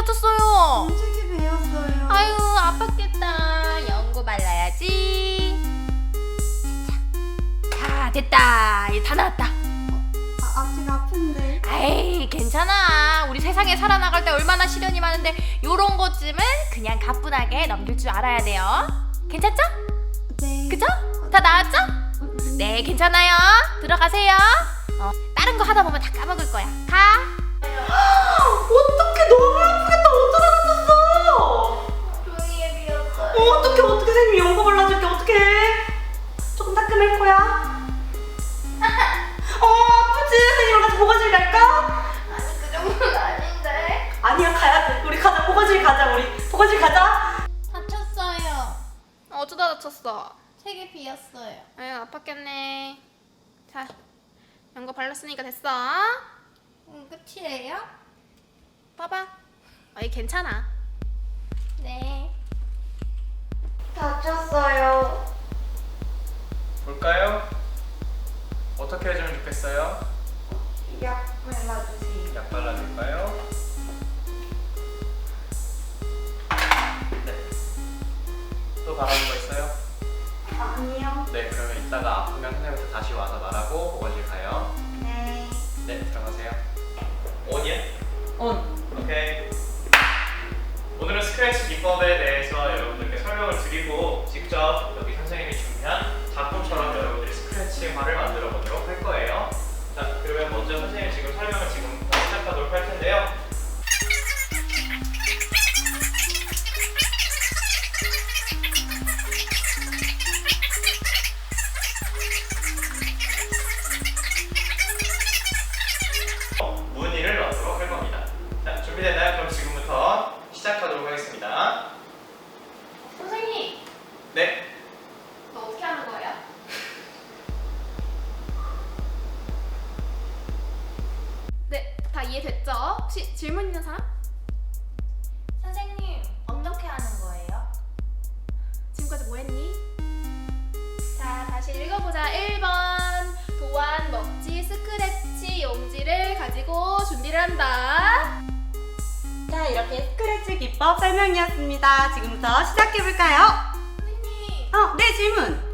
다쳤어요? 움직이 배웠어요. 아유 아팠겠다. 연고 발라야지. 자 됐다. 이제 다 나왔다. 아, 아직 아픈데. 에이 괜찮아. 우리 세상에 살아나갈 때 얼마나 시련이 많은데 요런 것쯤은 그냥 가뿐하게 넘길 줄 알아야 돼요. 괜찮죠? 네. 그죠? 다 나왔죠? 네 괜찮아요. 들어가세요. 어, 다른 거 하다 보면 다 까먹을 거야. 가. 어쩌다 다쳤어? 책이 비었어요. 아유 아팠겠네. 자, 연고 발랐으니까 됐어. 음, 끝이에요? 봐봐. 아이 괜찮아. 네. 다쳤어요. 볼까요? 어떻게 해주면 좋겠어요? 약 발라주세요. 약 발라줄까요? 네. 또? 아니요. 네, 그러면 이따가 아프면 선생님한테 다시 와서 말하고 보건실 가요. 네. 네, 들어가세요. 온이야? 온. 오케이. 오늘은 스크래치 기법에 이해됐죠? 혹시 질문 있는 사람? 선생님, 어떻게 하는 거예요? 지금까지 뭐 했니? 자, 다시 읽어보자. 1번. 도안, 먹지, 스크래치, 용지를 가지고 준비를 한다. 자 이렇게 스크래치 기법 설명이었습니다. 지금부터 시작해볼까요? 선생님, 어, 네 질문.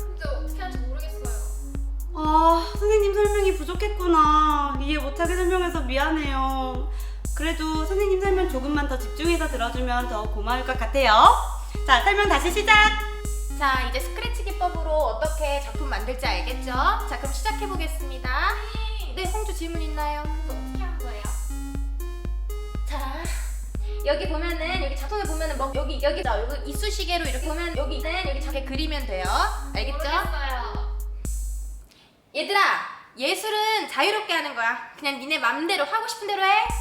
선생님 설명이 부족했구나. 이해 못하게 설명해서 미안해요. 그래도 선생님 설명 조금만 더 집중해서 들어주면 더 고마울 것 같아요. 자, 설명 다시 시작. 자, 이제 스크래치 기법으로 어떻게 작품 만들지 알겠죠? 자, 그럼 시작해 보겠습니다. 네, 홍주 질문 있나요? 또 어떻게 하는 거예요? 자, 여기 보면은 여기 작품에 보면은 뭐 여기 여기 자, 여기 이쑤시개로 이렇게 보면 여기는 여기 작게 그리면 돼요. 알겠죠? 모르겠어요. 얘들아, 예술은 자유롭게 하는 거야. 그냥 니네 맘대로 하고 싶은 대로 해.